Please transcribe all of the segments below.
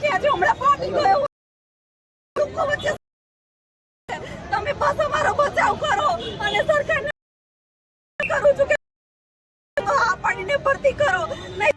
ત્યાં જે હમણાં ફાટી ગયો લોકો વચ્ચે તમે બસ અમારો બચાવ કરો અને સરકારને કરું છું કે હા પાડીને ભરતી કરો. નહીં.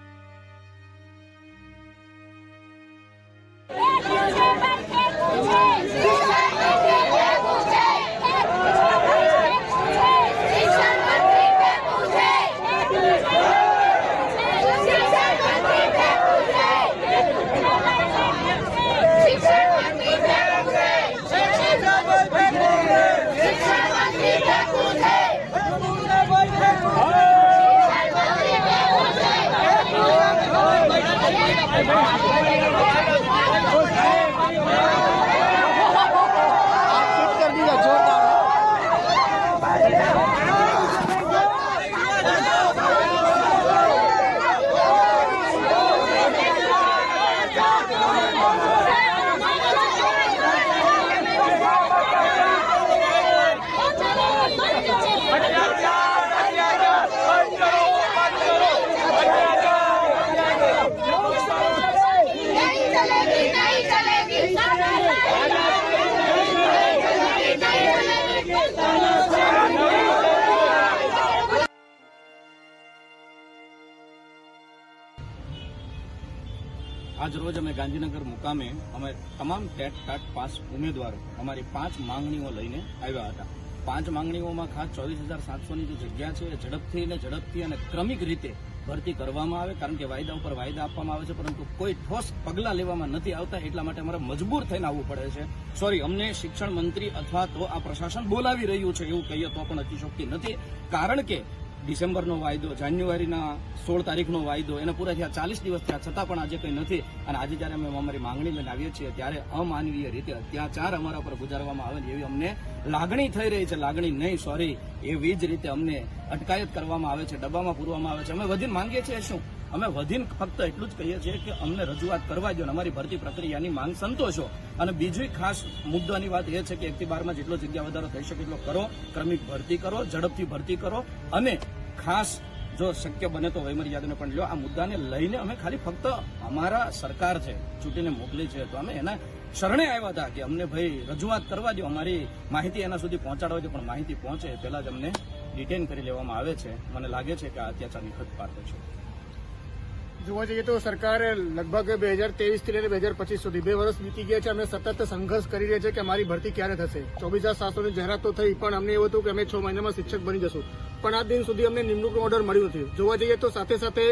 诶不用拿住 આજ રોજ અમે ગાંધીનગર મુકામે અમે તમામ ટેટ ટાટ પાસ ઉમેદવારો અમારી પાંચ માંગણીઓ લઈને આવ્યા હતા. પાંચ માંગણીઓમાં ખાસ ચોવીસ હજાર સાતસોની જે જગ્યા છે, એ ઝડપથી ને ઝડપથી અને ક્રમિક રીતે ભરતી કરવામાં આવે, કારણ કે વાયદા ઉપર વાયદા આપવામાં આવે છે, પરંતુ કોઈ ઠોસ પગલાં લેવામાં નથી આવતા, એટલા માટે અમારે મજબૂર થઈને આવવું પડે છે. સોરી અમને શિક્ષણ મંત્રી અથવા તો આ પ્રશાસન બોલાવી રહ્યું છે એવું કહીએ તો પણ અતિશોક્તિ નથી, કારણ કે ડિસેમ્બરનો વાયદો, જાન્યુઆરીના સોળ તારીખનો વાયદો, એને પૂરા થયા ચાલીસ દિવસ થયા. છતાં પણ આજે કંઈ નથી. અને આજે જ્યારે અમે અમારી માંગણી લઈને આવીએ છીએ, ત્યારે અમાનવીય રીતે અત્યાચાર અમારા પર ગુજારવામાં આવે એવી અમને લાગણી થઈ રહી છે. લાગણી નહીં સોરી એવી જ રીતે અમને અટકાયત કરવામાં આવે છે, ડબ્બામાં પૂરવામાં આવે છે. અમે વધીને માંગીએ છીએ શું? અમે વધીને ફક્ત એટલું જ કહીએ છીએ કે અમને રજૂઆત કરવા દો અમારી ભરતી પ્રક્રિયાની માંગ સંતોષો. અને બીજી ખાસ મુદ્દાની વાત એ છે કે એકથી બારમાં જેટલો જગ્યા વધારો થઈ શકે એટલો કરો, ક્રમિક ભરતી કરો, ઝડપથી ભરતી કરો અને ખાસ જો શક્ય બને તો વયમર્યાદાને પણ લ્યો. આ મુદ્દાને લઈને અમે ખાલી ફક્ત અમારા સરકાર છે, ચૂંટીને મોકલી છે. તો અમે એના શરણે આવ્યા હતા કે અમને ભાઈ રજૂઆત કરવા દો અમારી માહિતી એના સુધી પહોંચાડવા દો પણ માહિતી પહોંચે પહેલા જ અમને ડિટેન કરી લેવામાં આવે છે. મને લાગે છે કે આ અત્યાચારની ખત પાત્ર છે. જોવા જઈએ તો સરકારે લગભગ બે હજાર ત્રેવીસથી લઈને બે હજાર પચીસ સુધી બે વર્ષ વીતી ગયા છે. અમે સતત સંઘર્ષ કરી રહ્યા છે કે અમારી ભરતી ક્યારે થશે? ચોવીસ હજાર સાતસોની જાહેરાત તો થઈ, પણ અમને એવું હતું કે અમે છ મહિનામાં શિક્ષક બની જશું. પણ આ દિન સુધી અમને નિમણૂકનો ઓર્ડર મળ્યું નથી. જોવા જઈએ તો સાથે સાથે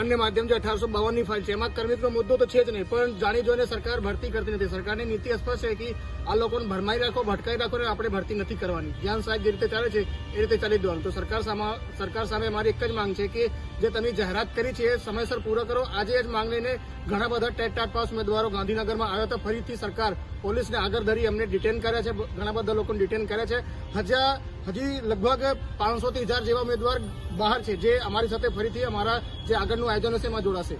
અન્ય માધ્યમ જે અઠારસો બાવનની ફાઇલ છે, એમાં કર્મિકનો મુદ્દો તો છે જ નહીં, પણ જાણી જોઈને સરકાર ભરતી કરતી નથી. સરકારની નીતિ સ્પષ્ટ છે કે આ લોકોને ભરમાઈ રાખો, ભટકાઈ રાખો અને આપણે ભરતી નથી કરવાની. જ્ઞાન સાહેબ જે રીતે ચાલે છે, એ રીતે ચાલી દેવાનું તો સરકાર સામે સરકાર સામે મારી એક જ માંગ છે કે જે તમે જાહેરાત કરી છે, એ સમયસર પૂરો કરો. આજે જ માંગ લઈને ઘણા બધા ટેટ ટાટ પાસ ઉમેદવારો ગાંધીનગરમાં આવ્યા હતા. ફરીથી સરકાર પોલીસને આગળ ધરી અમને ડિટેન કર્યા છે. ઘણા બધા લોકોને ડિટેન કર્યા છે. હજા, હજી લગભગ પાંચસો થી હજાર જેવા ઉમેદવાર બહાર છે જે અમારી સાથે ફરીથી અમારા જે આગળનું આયોજન હશે એમાં જોડાશે.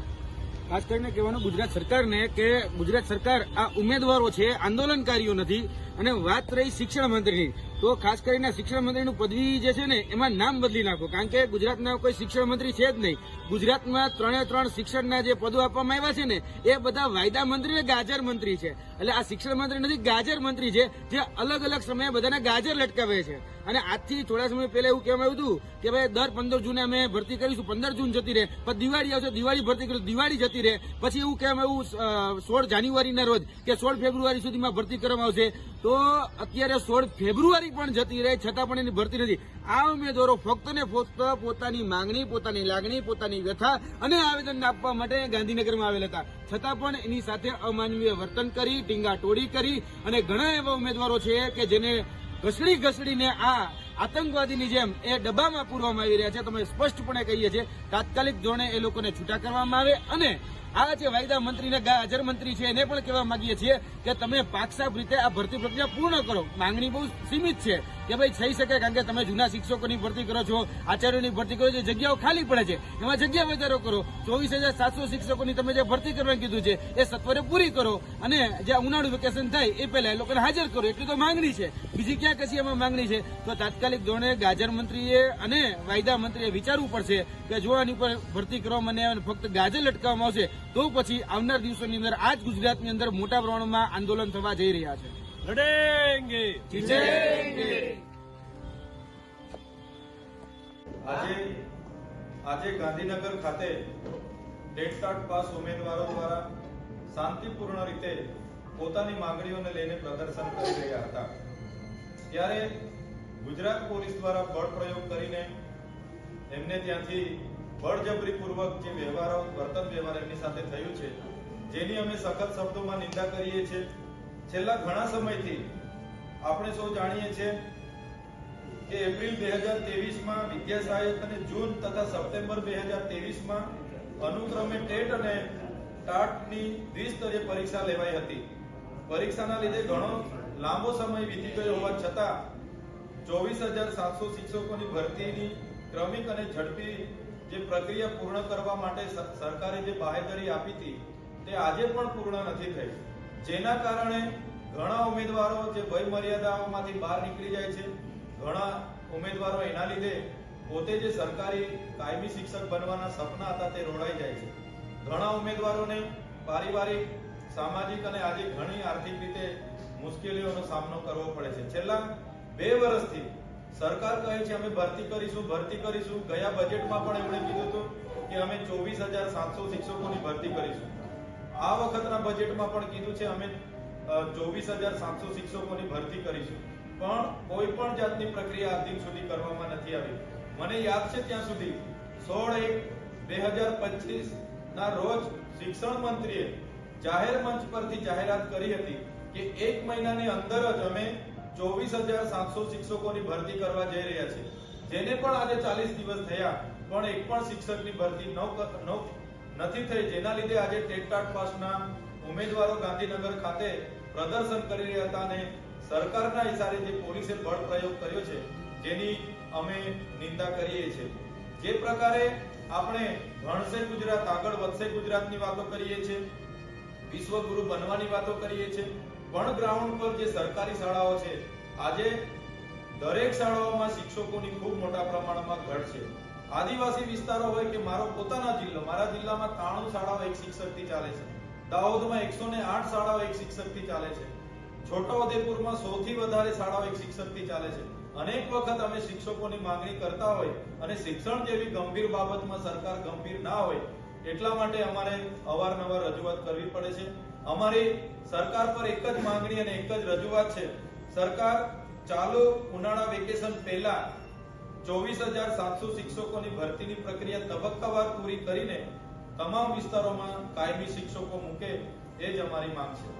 ખાસ કરીને કહેવાનું ગુજરાત સરકારને કે ગુજરાત સરકાર આ ઉમેદવારો છે, આંદોલનકારીઓ નથી અને વાત રહી શિક્ષણ મંત્રીની. તો ખાસ કરીને શિક્ષણ મંત્રીનું પદવી જે છે ને, એમાં નામ બદલી નાખો. કારણ કે ગુજરાતના કોઈ શિક્ષણ મંત્રી છે જ નહીં. ગુજરાતમાં ત્રણે ત્રણ શિક્ષણના જે પદો આપવામાં આવ્યા છે ને, એ બધા વાયદા મંત્રી અને ગાજર મંત્રી છે. એટલે આ શિક્ષણ મંત્રી નથી, ગાજર મંત્રી છે, જે અલગ અલગ સમયે બધાના ગાજર લટકાવે છે. અને આજથી થોડા સમય પહેલા એવું કહેવામાં આવ્યું હતું કે ભાઈ, દર પંદર જૂને અમે ભરતી કરીશું, પંદર જૂન જતી રહે પછી દિવાળી આવશે, દિવાળી ભરતી કરીશું, દિવાળી જતી રહે. પછી એવું કહેવામાં આવ્યું સોળ જાન્યુઆરીના રોજ કે સોળ ફેબ્રુઆરી સુધીમાં ભરતી કરવામાં આવશે. તો અત્યારે સોળ ફેબ્રુઆરી પણ જતી રહે, છતાં પણ એની ભરતી નથી. આ ઉમેદવારો ફક્ત ને ફક્ત પોતાની માંગણી, પોતાની લાગણી, પોતાની વ્યથા અને આવેદન આપવા માટે ગાંધીનગરમાં આવેલા હતા. છતાં પણ એની સાથે અમાનવીય વર્તન કરી ટીંગા ટોળી કરી અને ઘણા એવા ઉમેદવારો છે કે જેને ઘસડી ઘસડીને આ આતંકવાદીની જેમ એ ડબ્બામાં પૂરવામાં આવી રહ્યા છે. તમે સ્પષ્ટપણે કહીએ છીએ, તાત્કાલિક ધોરણે એ લોકોને છૂટા કરવામાં આવે અને આ જે વાયદા મંત્રી ને હાજર મંત્રી છે, એને પણ કહેવા માંગીએ છીએ કે તમે પાકસાપ રીતે આ ભરતી પ્રક્રિયા પૂર્ણ કરો. માંગણી બહુ સીમિત છે. કે ભાઈ થઈ શકે, કારણ કે તમે જૂના શિક્ષકોની ભરતી કરો છો, આચાર્યોની ભરતી કરો છો જગ્યાઓ ખાલી પડે છે. એમાં જગ્યા વધારો કરો. ચોવીસ હજાર સાતસો શિક્ષકોની તમે જે ભરતી કરવાનું કીધું છે, એ સત્વરે પૂરી કરો. અને જે ઉનાળુ વેકેશન થાય, એ પહેલા એ લોકોને હાજર કરો. એટલી તો માંગણી છે. બીજી ક્યાં કશી એમાં માંગણી છે? તો તાત્કાલિક ધોરણે ગાજર મંત્રીએ અને વાયદા મંત્રીએ વિચારવું પડશે કે જો આની ઉપર ભરતી કરવામાં અને ફક્ત ગાજર લટકાવવામાં આવશે, તો પછી આવનાર દિવસોની અંદર આ જ ગુજરાતની અંદર મોટા પ્રમાણમાં આંદોલન થવા જઈ રહ્યા છે. લડેંગે જીતેંગે. આજે આજે ગાંધીનગર ખાતે ટેટટાટ પાસ ઉમેદવારો દ્વારા શાંતિપૂર્ણ રીતે પોતાની માંગણીઓને લઈને પ્રદર્શન કરી રહ્યા હતા ત્યારે ગુજરાત પોલીસ દ્વારા બળ પ્રયોગ કરીને એમને ત્યાંથી બળજબરીપૂર્વક જે વ્યવહારો વર્તન વ્યવહાર એમની સાથે થયું છે જેની અમે સખત શબ્દોમાં નિંદા કરીએ છીએ છેલ્લા ઘણા સમયથી આપણે સૌ જાણીએ છીએ કે એપ્રિલ બે હજાર તેવીસમાં વિદ્યા સહાયક અને જૂન તથા સપ્ટેમ્બર બે હજાર તેવીસમાં અનુક્રમે ટેટ અને ટાટની દ્વિસ્તરીય પરીક્ષા લેવાઈ હતી. પરીક્ષાના લીધે ઘણો લાંબો સમય વીતી ગયો હોવા છતાં ચોવીસ હજાર સાતસો શિક્ષકોની ભરતીની ક્રમિક અને ઝડપી જે પ્રક્રિયા પૂર્ણ કરવા માટે સરકારે જે બાહેધરી આપી હતી તે આજે પણ પૂર્ણ નથી થઈ. જેના કારણે ઘણા ઉમેદવારો જે વય મર્યાદામાંથી બહાર નીકળી જાય છે, ઘણા ઉમેદવારો એના લીધે પોતે જે સરકારી કાયમી શિક્ષક બનવાના સપના હતા તે રોડાઈ જાય છે. ઘણા ઉમેદવારોને પારિવારિક, સામાજિક અને આજે ઘણી આર્થિક રીતે મુશ્કેલીઓનો સામનો કરવો પડે છે. છેલ્લા બે વર્ષથી સરકાર કહે છે, અમે ભરતી કરીશું ભરતી કરીશું. ગયા બજેટમાં પણ એમણે કીધું હતું કે અમે ચોવીસ હજાર સાતસો શિક્ષકોની ભરતી કરીશું. આ વખતના બજેટમાં પણ કીધું છે, અમે ચોવીસ હજાર સાતસો શિક્ષકોની ભરતી કરીશું. પણ કોઈ પણ જાતની પ્રક્રિયા આજ સુધી કરવામાં નથી આવી. મને યાદ છે ત્યાં સુધી સોળ એક બે હજાર પચીસ ના રોજ શિક્ષણ મંત્રીએ જાહેર મંચ પરથી જાહેરાત કરી હતી કે એક મહિનાની અંદર જ અમે ચોવીસ હજાર સાતસો શિક્ષકોની ભરતી કરવા જઈ રહ્યા છીએ. જેને પણ આજે ચાલીસ દિવસ થયા, પણ એક પણ શિક્ષકની ભરતી ન નથી થઈ. જેના લીધે આજે ટેટટાટ પાસના ઉમેદવારો ગાંધીનગર ખાતે પ્રદર્શન કરી રહ્યા હતા અને સરકારના ઇશારે જે પોલીસે બળ પ્રયોગ કર્યો છે, જેની અમે નિંદા કરીએ છીએ. જે પ્રકારે આપણે ભણશે ગુજરાત, આગળ વધશે ગુજરાતની વાતો કરીએ છીએ, વિશ્વગુરુ બનવાની વાતો કરીએ છીએ. પણ ગ્રાઉન્ડ પર જે સરકારી શાળાઓ છે, આજે દરેક શાળાઓમાં શિક્ષકોની ખૂબ મોટા પ્રમાણમાં ઘટ છે. આદિવાસી વિસ્તારો હોય કે મારો પોતાના જિલ્લો, મારા જિલ્લામાં ત્રાણું શાળાઓ એક શિક્ષકથી ચાલે છે. દાહોદમાં એકસો ને આઠ શાળાઓ એક શિક્ષકથી ચાલે છે. છોટાઉદેપુરમાં સૌથી વધારે શાળાઓ એક શિક્ષકથી ચાલે છે. અનેક વખત અમે શિક્ષકોની માંગણી કરતા હોય અને શિક્ષણ જેવી ગંભીર બાબતમાં સરકાર ગંભીર ના હોય, એટલા માટે અમારે અવારનવાર રજૂઆત કરવી પડે છે. અમારી સરકાર પર એક જ માંગણી અને એક જ રજૂઆત છે. સરકાર ચાલુ ઉનાળા વેકેશન પહેલા ચોવીસ હજાર સાતસો શિક્ષકોની ભરતીની પ્રક્રિયા તબક્કાવાર પૂરી કરીને તમામ વિસ્તારોમાં કાયમી શિક્ષકો મૂકે એ જ અમારી માંગ છે.